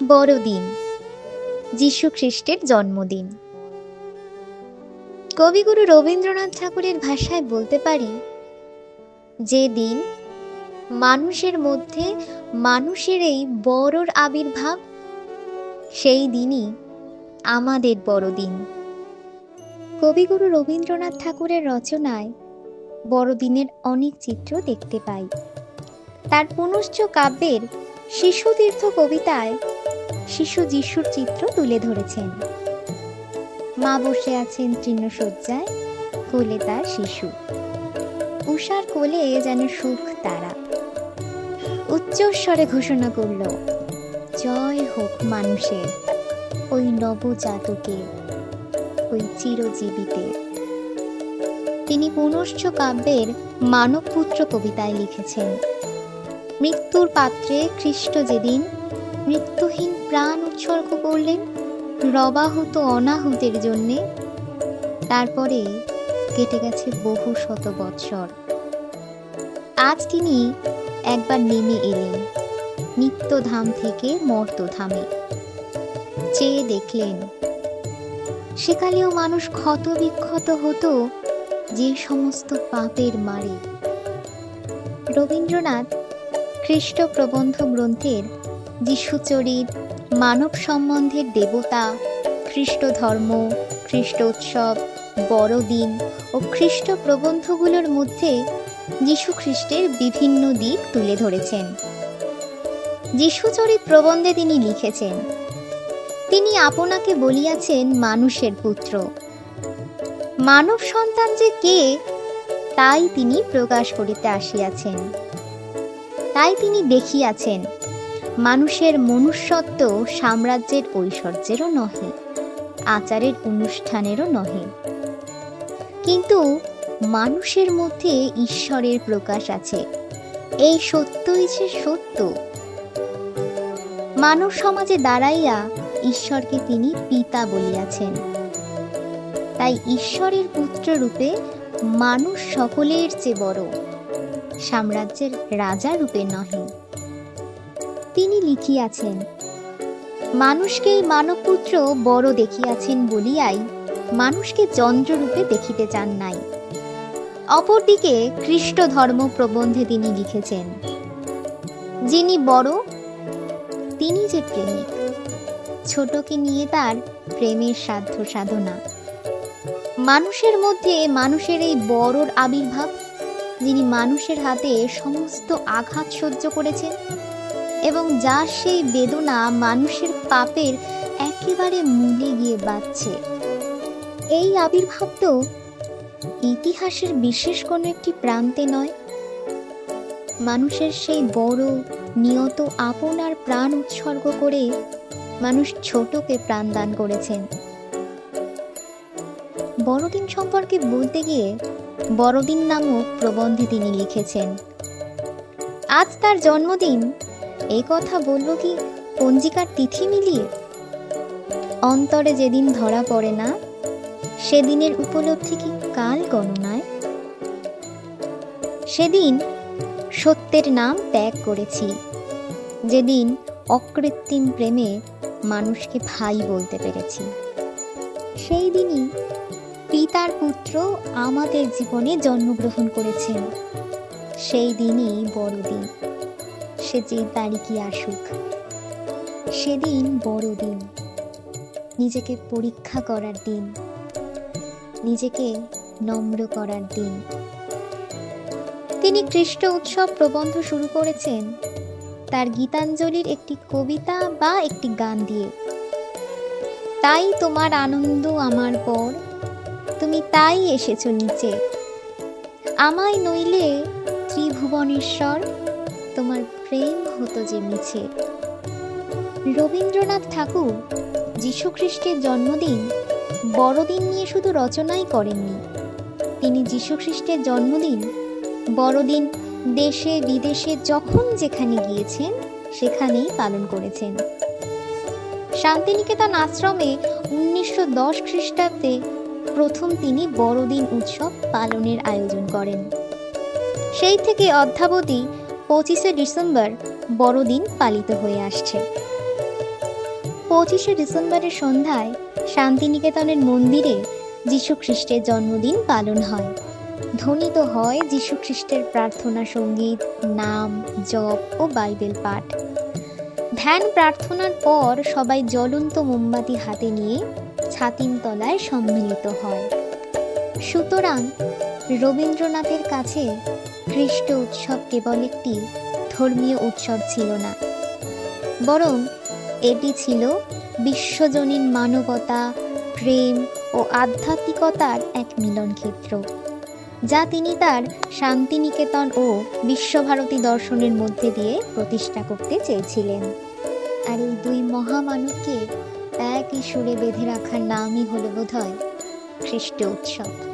বড়দিন যীশু খ্রিস্টের জন্মদিন। কবিগুরু রবীন্দ্রনাথ ঠাকুরের ভাষায় বলতে পারি, যে দিন মানুষের মধ্যে মানুষের এই বড়র আবির্ভাব, সেই দিনই আমাদের বড়দিন। কবিগুরু রবীন্দ্রনাথ ঠাকুরের রচনায় বড়দিনের অনেক চিত্র দেখতে পাই। তার পুনশ্চ কাব্যের শিশুতীর্থ কবিতায় শিশু যিশুর চিত্র তুলে ধরেছেন। মা বসে আছেন তৃণশয্যায় কোলে তার শিশু। উষার কোলে যেন সুখ তারা। উচ্চস্বরে ঘোষণা করল, জয় হোক মানুষের, ওই নবজাতকের, ওই চিরজীবিতের তিনি পুনশ্চ কাব্যের মানবপুত্র কবিতায় লিখেছেন, মৃত্যুর পাত্রে খ্রিস্ট যেদিন মৃত্যুহীন প্রাণ উৎসর্গ করলেন রবাহুত অনাহুতের জন্যে। তারপরে কেটে গেছে বহু শত বৎসর। আজ তিনি একবার নেমে এলেন, নিত্যধাম থেকে মর্তধামে। চেয়ে দেখলেন, সেকালেও মানুষ ক্ষত বিক্ষত হতো যে সমস্ত পাপের মারে। রবীন্দ্রনাথ খ্রিস্ট প্রবন্ধ গ্রন্থের যিশুচরিত মানব সম্বন্ধের দেবতা খ্রিস্ট ধর্ম খ্রিস্ট উৎসব বড়দিন ও খ্রিস্ট প্রবন্ধগুলোর মধ্যে যীশু খ্রিস্টের বিভিন্ন দিক তুলে ধরেছেন। যিশুচরিত প্রবন্ধে তিনি লিখেছেন, তিনি আপনাকে বলিয়াছেন মানুষের পুত্র। মানব সন্তান যে কে, তাই তিনি প্রকাশ করিতে আসিয়াছেন। তাই তিনি দেখিয়াছেন মানুষের মনুষ্যত্ব সাম্রাজ্যের ঐশ্বর্যেরও নহে, আচারের অনুষ্ঠানেরও নহে। কিন্তু মানুষের মধ্যে ঈশ্বরের প্রকাশ আছে। এই সত্যই যে সত্য, মানব সমাজে দাঁড়াইয়া ঈশ্বরকে তিনি পিতা বলিয়াছেন। তাই ঈশ্বরের পুত্র রূপে মানুষ সকলের চেয়ে বড়, সাম্রাজ্যের রাজা রূপে নহে। তিনি লিখিয়াছেন, মানুষকেই মানবপুত্র বড় দেখিয়াছেন বলিয়াই মানুষকে যন্ত্ররূপে দেখিতে চান নাই। অপরদিকে খ্রিস্ট ধর্ম প্রবন্ধে তিনি লিখেছেন, যিনি বড়, তিনি যে প্রেমিক। ছোটকে নিয়ে তার প্রেমের সাধ্য সাধনা। মানুষের মধ্যে মানুষের এই বড়র আবির্ভাব, যিনি মানুষের হাতে সমস্ত আঘাত সহ্য করেছেন এবং যার সেই বেদনা মানুষের পাপের একেবারে মূলে গিয়ে বাঁচছে এই আবির্ভাব তো ইতিহাসের বিশেষ কোনো একটি প্রান্তে নয়। মানুষের সেই বড়, নিয়ত আপনার প্রাণ উৎসর্গ করে মানুষ ছোটকে প্রাণদান করেছেন। বড়দিন সম্পর্কে বলতে গিয়ে বড়দিন নামক প্রবন্ধে তিনি লিখেছেন, আজ তার জন্মদিন এই কথা বলব কি পঞ্জিকার তিথি মিলিয়ে? অন্তরে যেদিন ধরা পড়ে না, সেদিনের উপলব্ধি কি কাল গণনায়? সেদিন সত্যের নাম ত্যাগ করেছি, যেদিন অকৃত্রিম প্রেমে মানুষকে ভাই বলতে পেরেছি। সেই দিনই পিতার পুত্র আমাদের জীবনে জন্মগ্রহণ করেছেন, সেই দিনই বড়দিন। যে তারিখই আসুক। সেদিন বড়দিন নিজেকে পরীক্ষা করার দিন। নিজেকে নম্র করার দিন। তিনি খ্রিস্ট উৎসব প্রবন্ধ শুরু করেছেন তার গীতাঞ্জলির একটি কবিতা বা একটি গান দিয়ে। তাই তোমার আনন্দ আমার পর, তুমি তাই এসেছ নিচে। আমায় নইলে ত্রিভুবনেশ্বর তোমার প্রেম হতো যে মিছে। রবীন্দ্রনাথ ঠাকুর যীশুখ্রিস্টের জন্মদিন বড়দিন নিয়ে শুধু রচনাই করেননি। তিনি যীশুখ্রিস্টের জন্মদিন, বড়দিন দেশে, বিদেশে, যখন যেখানে গিয়েছেন, সেখানেই পালন করেছেন। শান্তিনিকেতন আশ্রমে উনিশশো দশ খ্রিস্টাব্দে প্রথম তিনি বড়দিন উৎসব পালনের আয়োজন করেন। সেই থেকে অদ্যাবধি পঁচিশে ডিসেম্বর বড়দিন পালিত হয়ে আসছে। পঁচিশে ডিসেম্বরের সন্ধ্যায় শান্তিনিকেতনের মন্দিরে খ্রিস্টের জন্মদিন পালন হয়। ধ্বনিত হয় খ্রিস্টের প্রার্থনা সংগীত, নাম, জপ ও বাইবেল পাঠ। ধ্যান প্রার্থনার পর সবাই জ্বলন্ত মোমবাতি হাতে নিয়ে ছাতিম তলায় সম্মিলিত হয়। সুতরাং রবীন্দ্রনাথের কাছে খ্রিস্ট উৎসব কেবল একটি ধর্মীয় উৎসব ছিল না। বরং এটি ছিল বিশ্বজনীন মানবতা, প্রেম ও আধ্যাত্মিকতার এক মিলন ক্ষেত্র যা তিনি তার শান্তিনিকেতন ও বিশ্বভারতী দর্শনের মধ্যে দিয়ে প্রতিষ্ঠা করতে চেয়েছিলেন। আর এই দুই মহামানবকে একই সুরে বেঁধে রাখার নামই হলো বোধহয় খ্রিস্ট উৎসব।